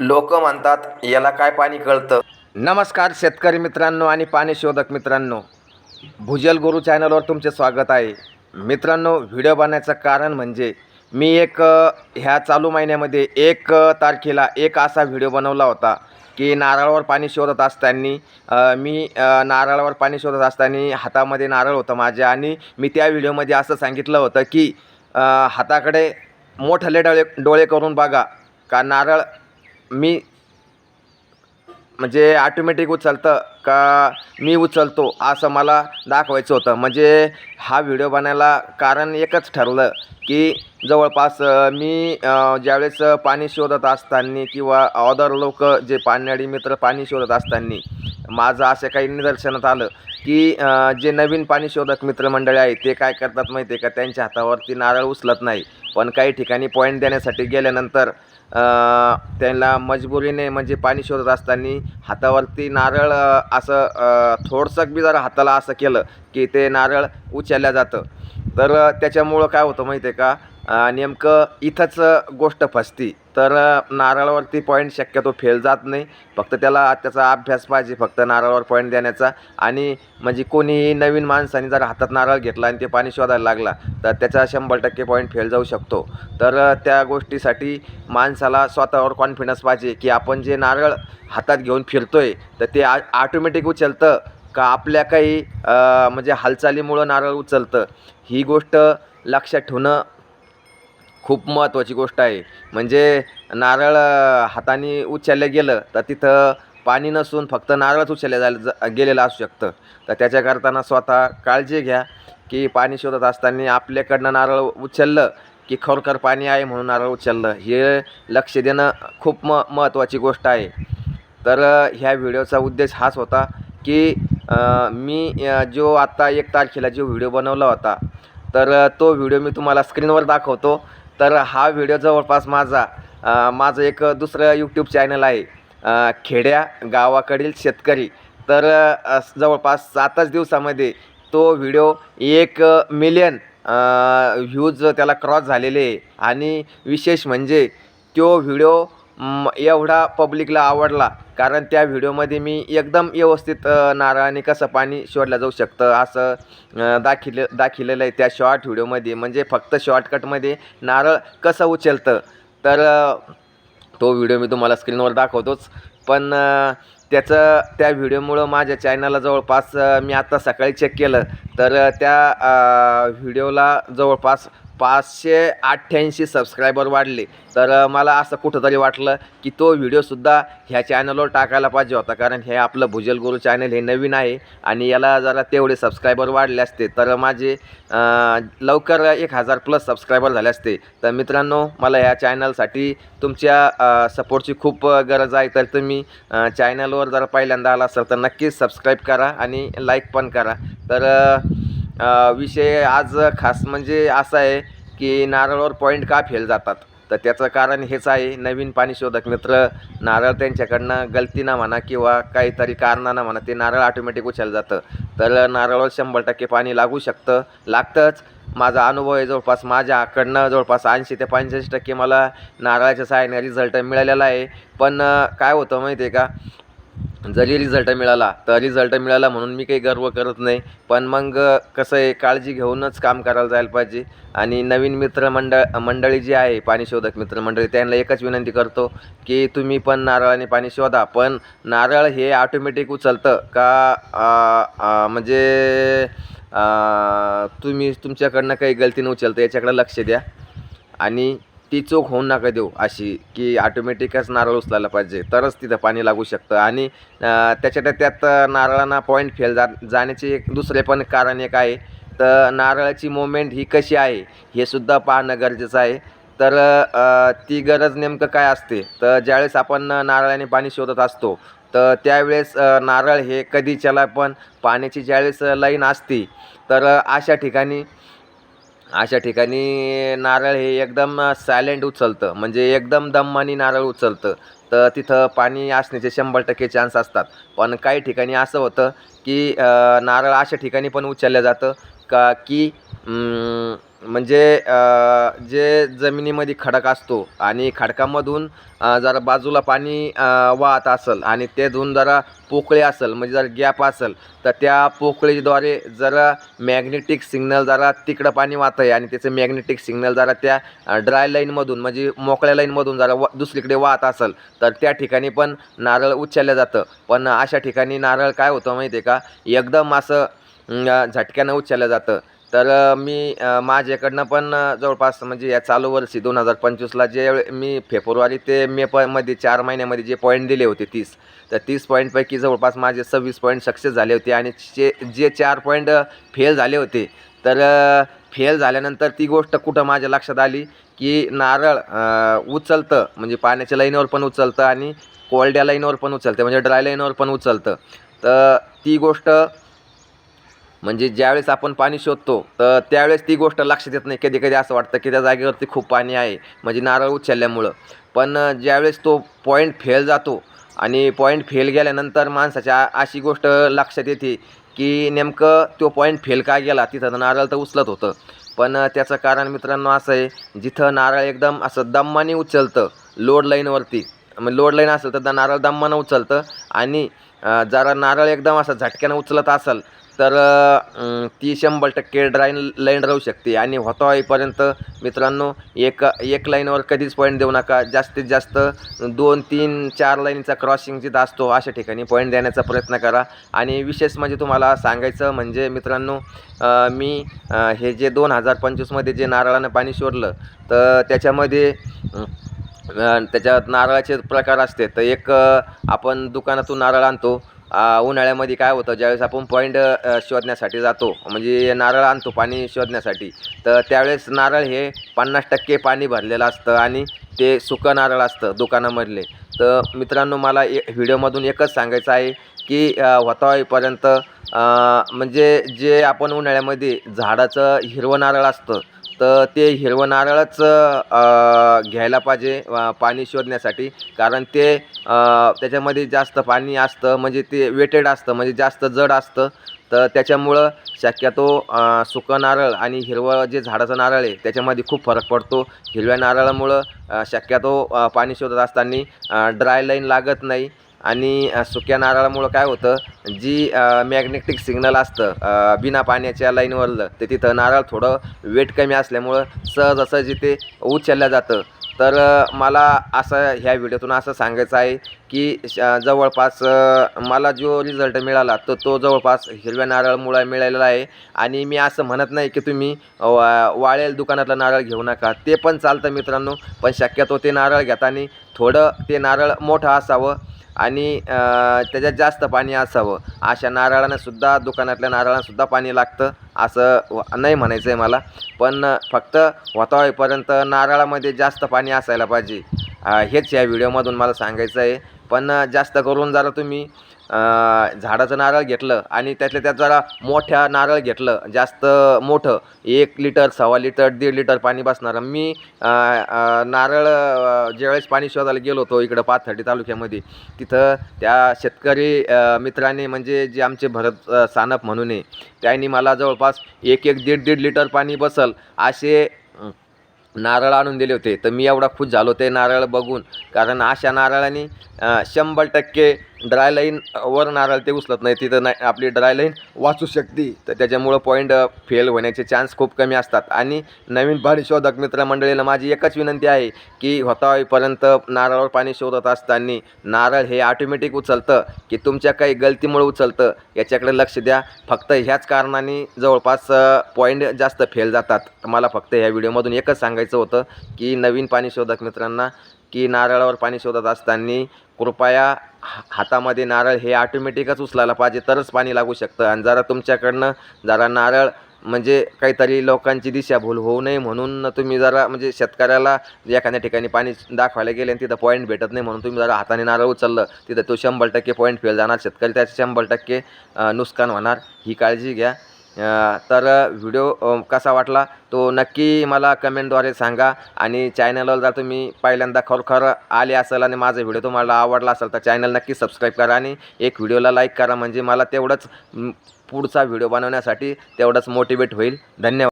लोक म्हणतात याला काय पाणी कळतं? नमस्कार शेतकरी मित्रांनो आणि पाणी शोधक मित्रांनो. भुजल गुरु चॅनलवर तुमचे स्वागत आहे. मित्रांनो व्हिडिओ बनण्याचं कारण म्हणजे मी एक ह्या चालू महिन्यामध्ये एक तारखेला एक असा व्हिडिओ बनवला होता की नारळावर पाणी शोधत असताना मी नारळावर पाणी शोधत असताना हातामध्ये नारळ होतं माझ्या आणि मी त्या व्हिडिओमध्ये असं सांगितलं होतं की हाताकडे मोठले डोळे डोळे करून बघा का नारळ मी म्हणजे ऑटोमॅटिक उचलतं का मी उचलतो असं मला दाखवायचं होतं. म्हणजे हा व्हिडिओ बनायला कारण एकच ठरलं की जवळपास मी ज्यावेळेस पाणी शोधत असताना किंवा अदर लोक जे पाण्याडी मित्र पाणी शोधत असताना माझं असं काही निदर्शनात आलं की जे नवीन पाणी शोधक मित्रमंडळी आहेत ते काय करतात माहिती आहे का? त्यांच्या हातावरती नारळ उचलत नाही. पण काही ठिकाणी पॉईंट देण्यासाठी गेल्यानंतर त्यांना मजबुरीने म्हणजे पाणी शोधत असताना हातावरती नारळ असं थोडंसं थोडसं बी जरा हाताला असं केलं की ते नारळ उचलल्या जातं. तर त्याच्यामुळं काय होतं माहिती आहे का नेमकं इथंच गोष्ट फसती. तर नारळावरती पॉईंट शक्यतो फेल जात नाही. फक्त त्याला त्याचा अभ्यास पाहिजे फक्त नारळावर पॉईंट देण्याचा. आणि म्हणजे कोणीही नवीन माणसाने जर हातात नारळ घेतला आणि ते पाणी शोधायला लागला तर त्याचा शंभर टक्के पॉईंट फेल जाऊ शकतो. तर त्या गोष्टीसाठी माणसाला स्वतःवर कॉन्फिडन्स पाहिजे की आपण जे नारळ हातात घेऊन फिरतो आहे तर ते आ ऑटोमॅटिक उचलतं का आपल्या काही म्हणजे हालचालीमुळं नारळ उचलतं? ही गोष्ट लक्षात ठेवणं खूप महत्त्वाची गोष्ट आहे. म्हणजे नारळ हाताने उचललं गेलं तर तिथं पाणी नसून फक्त नारळच उचलल्या जायला गेलेलं असू शकतं. तर त्याच्या करताना स्वतः काळजी घ्या की पाणी शोधत असताना आपल्याकडनं नारळ उचललं की खरोखर पाणी आहे म्हणून नारळ उचललं. हे लक्ष देणं खूप म महत्त्वाची गोष्ट आहे. तर ह्या व्हिडिओचा उद्देश हाच होता की मी जो आत्ता एक तारखेला जो व्हिडिओ बनवला होता तर तो व्हिडिओ मी तुम्हाला स्क्रीनवर दाखवतो. तर हा व्हिडिओ जवळपास माझा माझं एक दुसरं यूट्यूब चॅनल आहे खेड्या गावाकडील शेतकरी. तर जवळपास सातच दिवसामध्ये तो व्हिडिओ एक मिलियन व्ह्यूज त्याला क्रॉस झालेले आहे. आणि विशेष म्हणजे तो व्हिडिओ एवढा पब्लिकला आवडला कारण त्या व्हिडिओमध्ये मी एकदम व्यवस्थित नारळाने कसं पाणी शोधलं जाऊ शकतं. असं अ, दाखिले दाखिलेलं आहे त्या शॉर्ट व्हिडिओमध्ये. म्हणजे फक्त शॉर्टकटमध्ये नारळ कसं उचलतं. तर तो व्हिडिओ मी तुम्हाला स्क्रीनवर दाखवतोच. पण त्याचं त्या व्हिडिओमुळं माझ्या चॅनलला जवळपास मी आत्ता सकाळी चेक केलं. तर त्या व्हिडिओला जवळपास पाचशे अठ्ठ्याऐंशी सबस्क्रायबर वाढले. तर मला असं कुठंतरी वाटलं की तो व्हिडिओसुद्धा ह्या चॅनलवर टाकायला पाहिजे होता. कारण हे आपलं भुजल गुरु चॅनल हे नवीन आहे आणि याला जरा तेवढे सबस्क्रायबर वाढले असते. तर माझे लवकर एक हजार प्लस सबस्क्रायबर झाले असते. तर मित्रांनो मला ह्या चॅनलसाठी तुमच्या सपोर्टची खूप गरज आहे. तर तुम्ही चॅनलवर जर पहिल्यांदा आला असाल तर नक्कीच सबस्क्राईब करा आणि लाईक पण करा. तर विषय आज खास म्हणजे असा आहे की नारळावर पॉईंट का फेल जातात? तर त्याचं कारण हेच आहे नवीन पाणी शोधक मित्र नारळ त्यांच्याकडनं गलतीनं म्हणा किंवा काहीतरी कारणानं म्हणा ते नारळ ऑटोमॅटिक उचललं जातं. तर नारळावर शंभर टक्के पाणी लागू शकतं. लागतंच. माझा अनुभव आहे जवळपास माझ्याकडनं जवळपास ऐंशी ते पंच्याऐंशी टक्के मला नारळाच्या सहाय्याने रिझल्ट मिळालेला आहे. पण काय होतं माहिती आहे का? जरी रिझल्ट मिळाला तर रिझल्ट मिळाला म्हणून मी काही गर्व करत नाही. पण मग कसं आहे काळजी घेऊनच काम करायला जायला पाहिजे. आणि नवीन मित्रमंडळ मंडळी जी आहे पाणी शोधक मित्रमंडळी त्यांना एकच विनंती करतो की तुम्ही पण नारळाने पाणी शोधा. पण नारळ हे ऑटोमॅटिक उचलतं का म्हणजे तुम्ही तुमच्याकडनं काही गलतीनं उचलतं याच्याकडे लक्ष द्या. आणि ती चोख होऊन नका देऊ अशी की ऑटोमॅटिकच नारळ उचलायला पाहिजे. तरच तिथं पाणी लागू शकतं. आणि त्याच्यात त्यात नारळांना पॉईंट फेल जा जाण्याचे एक दुसरे पण कारण एक आहे. तर नारळाची मोमेंट ही कशी आहे हे सुद्धा पाहणं गरजेचं आहे. तर ती गरज नेमकं काय असते? तर ज्यावेळेस आपण नारळाने पाणी शोधत असतो तर त्यावेळेस नारळ हे कधीच्याला पण पाण्याची ज्यावेळेस लाईन असते तर अशा ठिकाणी अशा ठिकाणी नारळ हे एकदम सायलेंट उचलतं. म्हणजे एकदम दमाने नारळ उचलतं. तर तिथं पाणी असण्याचे शंभर टक्के चान्स असतात. पण काही ठिकाणी असं होतं की नारळ अशा ठिकाणी पण उचललं जातं. का की म्हणजे जे जमिनीमध्ये खडक असतो आणि खडकामधून जरा बाजूला पाणी वाहत असेल आणि ते धुवून जरा पोकळी असेल म्हणजे जर गॅप असेल तर त्या पोकळीद्वारे जरा मॅग्नेटिक सिग्नल जरा तिकडं पाणी वाहत आहे आणि त्याचं मॅग्नेटिक सिग्नल जरा त्या ड्राय लाईनमधून म्हणजे मोकळ्या लाईनमधून जरा व दुसरीकडे वाहत असेल तर त्या ठिकाणी पण नारळ उचललं जातं. पण अशा ठिकाणी नारळ काय होतं माहिती आहे का? एकदम असं झटक्यानं उचललं जातं. तर मी माझ्याकडनं पण जवळपास म्हणजे या चालू वर्षी दोन हजार पंचवीसला जे मी फेब्रुवारी ते मे प मध्ये चार महिन्यामध्ये जे पॉईंट दिले होते तीस तर तीस पॉईंटपैकी जवळपास माझे सव्वीस पॉईंट सक्सेस झाले होते आणि जे जे चार पॉईंट फेल झाले होते. तर फेल झाल्यानंतर ती गोष्ट कुठं माझ्या लक्षात आली की नारळ उचलतं म्हणजे पाण्याच्या लाईनवर पण उचलतं आणि कोरड्या लाईनवर पण उचलतं म्हणजे ड्राय लाईनवर पण उचलतं. तर ती गोष्ट म्हणजे ज्यावेळेस आपण पाणी शोधतो तर त्यावेळेस ती गोष्ट लक्षात येत नाही. कधी कधी असं वाटतं की त्या जागेवरती खूप पाणी आहे. म्हणजे नारळ उचलल्यामुळं. पण ज्यावेळेस तो पॉईंट फेल जातो आणि पॉईंट फेल गेल्यानंतर माणसाच्या अशी गोष्ट लक्षात येते की नेमकं तो पॉईंट फेल का गेला? तिथं तर नारळ तर उचलत होतं. पण त्याचं कारण मित्रांनो असं आहे जिथं नारळ एकदम असं दम्माने उचलतं लोड लाईनवरती मग लोड लाईन असेल तर नारळ दम्मानं उचलतं आणि जरा नारळ एकदम असं झटक्यानं उचलत असेल तर ती शंभर टक्के ड्राईन लाईन राहू शकते. आणि होता होईपर्यंत मित्रांनो एक एक लाईनवर कधीच पॉईंट देऊ नका. जास्तीत जास्त दोन तीन चार लाईनचा क्रॉसिंग जिथं असतो अशा ठिकाणी पॉईंट देण्याचा प्रयत्न करा. आणि विशेष म्हणजे तुम्हाला सांगायचं म्हणजे मित्रांनो मी हे जे दोन हजार पंचवीसमध्ये जे नारळानं पाणी सोडलं तर त्याच्यामध्ये त्याच्यात नारळाचे प्रकार असते. तर एक आपण दुकानातून नारळ आणतो उन्हाळ्यामध्ये काय होतं ज्यावेळेस आपण पॉईंट शोधण्यासाठी जातो म्हणजे नारळ आणतो पाणी शोधण्यासाठी तर त्यावेळेस नारळ हे पन्नास टक्के पाणी भरलेलं असतं आणि ते सुकं नारळ असतं दुकानामधले. तर मित्रांनो मला ए व्हिडिओमधून एकच सांगायचं आहे की अ, म्हणजे जे आपण उन्हाळ्यामध्ये झाडाचं हिरवं नारळ असतं तर ते हिरवं नारळच घ्यायला पाहिजे पाणी शोधण्यासाठी. कारण ते त्याच्यामध्ये जास्त पाणी असतं म्हणजे ते वेटेड असतं म्हणजे जास्त जड असतं. तर त्याच्यामुळं शक्यतो सुकं नारळ आणि हिरवं जे झाडाचं नारळ आहे त्याच्यामध्ये खूप फरक पडतो. हिरव्या नारळामुळं शक्यतो पाणी शोधत असताना ड्राय लाईन लागत नाही. आणि सुक्या नारळामुळं काय होतं जी मॅग्नेटिक सिग्नल असतं बिना पाण्याच्या लाईनवरलं ते तिथं नारळ थोडं वेट कमी असल्यामुळं सहजासहजी ते उचललं जातं. तर मला असं ह्या व्हिडिओतून असं सांगायचं आहे की श- जवळपास मला जो रिझल्ट मिळाला तर तो जवळपास हिरव्या नारळमुळं मिळालेला आहे. आणि मी असं म्हणत नाही की तुम्ही वा वाळेल दुकानातलं नारळ घेऊ नका. ते पण चालतं मित्रांनो पण शक्यतो ते नारळ घेताना थोडं ते नारळ मोठं असावं. आणि त्याच्यात जास्त पाणी असावं. अशा नारळांनासुद्धा दुकानातल्या नारळांनासुद्धा पाणी लागतं असं व- नाही म्हणायचं आहे मला. पण फक्त होता होईपर्यंत नारळामध्ये जास्त पाणी असायला पाहिजे. हेच या व्हिडिओमधून मला सांगायचं आहे पण जास्त करून जरा तुम्ही झाडाचं नारळ घेतलं आणि त्यातल्या त्यात जरा मोठ्या नारळ घेतलं जास्त मोठं. एक लिटर सव्वा लिटर दीड लिटर पाणी बसणारं. मी नारळ ज्यावेळेस पाणी शोधायला गेलो होतो इकडं पाथर्डी तालुक्यामध्ये तिथं त्या शेतकरी मित्राने म्हणजे जे आमचे भरत सानप म्हणून आहे त्यांनी मला जवळपास एक एक दीड दीड लिटर पाणी बसल असे नारळ आणून दिले होते. तर मी एवढा खुश झालो ते नारळ बघून. कारण अशा नारळाने शंभर टक्के ड्राय लाईन वर नारळ ते उचलत नाही. तिथं नाही आपली ड्राय लाईन वाचू शकते. तर त्याच्यामुळं पॉईंट फेल होण्याचे चान्स खूप कमी असतात. आणि नवीन पाणी शोधक मित्रमंडळीला माझी एकच विनंती आहे की होता होईपर्यंत नारळावर पाणी शोधत असताना नारळ हे ऑटोमॅटिक उचलतं की तुमच्या काही गलतीमुळे उचलतं. याच्याकडे लक्ष द्या. फक्त ह्याच कारणाने जवळपास पॉईंट जास्त फेल जातात. मला फक्त ह्या व्हिडिओमधून एकच सांगायचं होतं की नवीन पाणी शोधक मित्रांना की नारळावर पाणी शोधत असताना कृपया हा- हातामध्ये नारळ हे ऑटोमॅटिकच उचलायला पाहिजे तरच पाणी लागू शकतं. आणि जरा तुमच्याकडनं जरा नारळ म्हणजे काहीतरी लोकांची दिशाभूल होऊ नये म्हणून तुम्ही जरा म्हणजे शेतकऱ्याला एखाद्या ठिकाणी पाणी दाखवायला गेले आणि तिथं पॉईंट भेटत नाही म्हणून तुम्ही जरा हाताने नारळ उचललं तिथं तो शंभर टक्के पॉईंट फेल जाणार. शेतकरी त्याचे शंभर टक्के नुकसान होणार. ही काळजी घ्या. तर व्हिडिओ कसा वाटला तो नक्की मला कमेंटद्वारे सांगा आणि चॅनलवर जर तुम्ही पहिल्यांदा खरोखर आले असेल आणि माझा व्हिडिओ तुम्हाला आवडला असेल तर चॅनल नक्की सबस्क्राईब करा आणि एक व्हिडिओला लाईक करा. म्हणजे मला तेवढंच पुढचा व्हिडिओ बनवण्यासाठी तेवढंच मोटिवेट होईल. धन्यवाद.